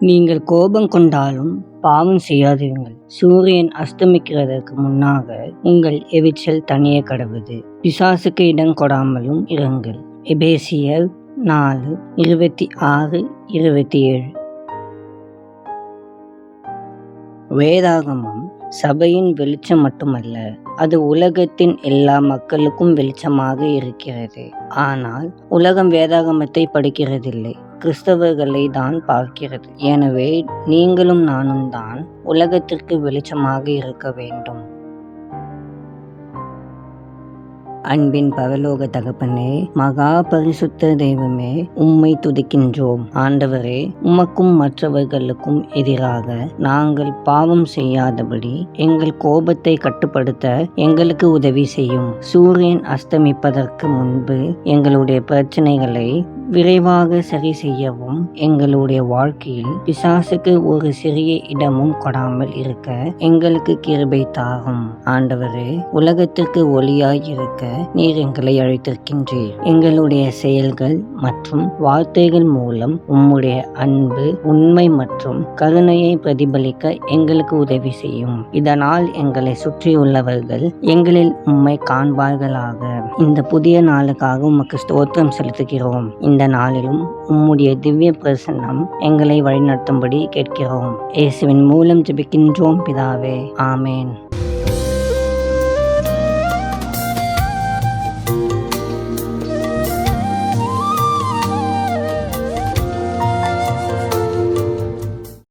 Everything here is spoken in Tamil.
நீங்கள் கோபம் கொண்டாலும் பாவம் செய்யாதிருங்கள் சூரியன் அஸ்தமிக்கிறதற்கு முன்னாக உங்கள் எவிச்சல் தனியே கடவுது. பிசாசுக்கு இடம் கொடாமலும் இருங்கள். எபேசியர் நாலு இருபத்தி ஆறு இருபத்தி ஏழு. வேதாகமம் சபையின் வெளிச்சம் மட்டுமல்ல அது உலகத்தின் எல்லா மக்களுக்கும் வெளிச்சமாக இருக்கிறது. ஆனால் உலகம் வேதாகமத்தை படிக்கிறதில்லை. கிறிஸ்தவர்களை தான் பார்க்கிறது. எனவே நீங்களும் நானும் தான் உலகத்திற்கு வெளிச்சமாக இருக்க வேண்டும். அன்பின் பரலோக தகப்பனே மகா பரிசுத்த தெய்வமே உம்மை துதிக்கின்றோம். ஆண்டவரே உமக்கும் மற்றவர்களுக்கும் எதிராக நாங்கள் பாவம் செய்யாதபடி எங்கள் கோபத்தை கட்டுப்படுத்த எங்களுக்கு உதவி செய்யும். சூரியன் அஸ்தமிப்பதற்கு முன்பு எங்களுடைய பிரச்சனைகளை விரைவாக சரி செய்யவும் எங்களுடைய வாழ்க்கையில் பிசாசுக்கு ஒரு சிறிய இடமும் கொடாமல் இருக்க எங்களுக்கு கிருபை தாகும் ஆண்டவரே உலகத்திற்கு ஒளியாய் இருக்க நீர் எங்களை அழைத்திருக்கின்றீர். எங்களுடைய செயல்கள் மற்றும் வார்த்தைகள் மூலம் உம்முடைய அன்பு உண்மை மற்றும் கருணையை பிரதிபலிக்க எங்களுக்கு உதவி செய்யும். இதனால் எங்களை சுற்றியுள்ளவர்கள் எங்களில் உம்மை காண்பார்களாக. இந்த புதிய நாளுக்காக உமக்கு ஸ்தோத்திரம் செலுத்துகிறோம். இந்த நாளிலும் உம்முடைய திவ்ய பிரசன்னம் எங்களை வழிநடத்தும்படி கேட்கிறோம். இயேசுவின் மூலம் ஜபிக்கின்றோம் பிதாவே. ஆமேன்.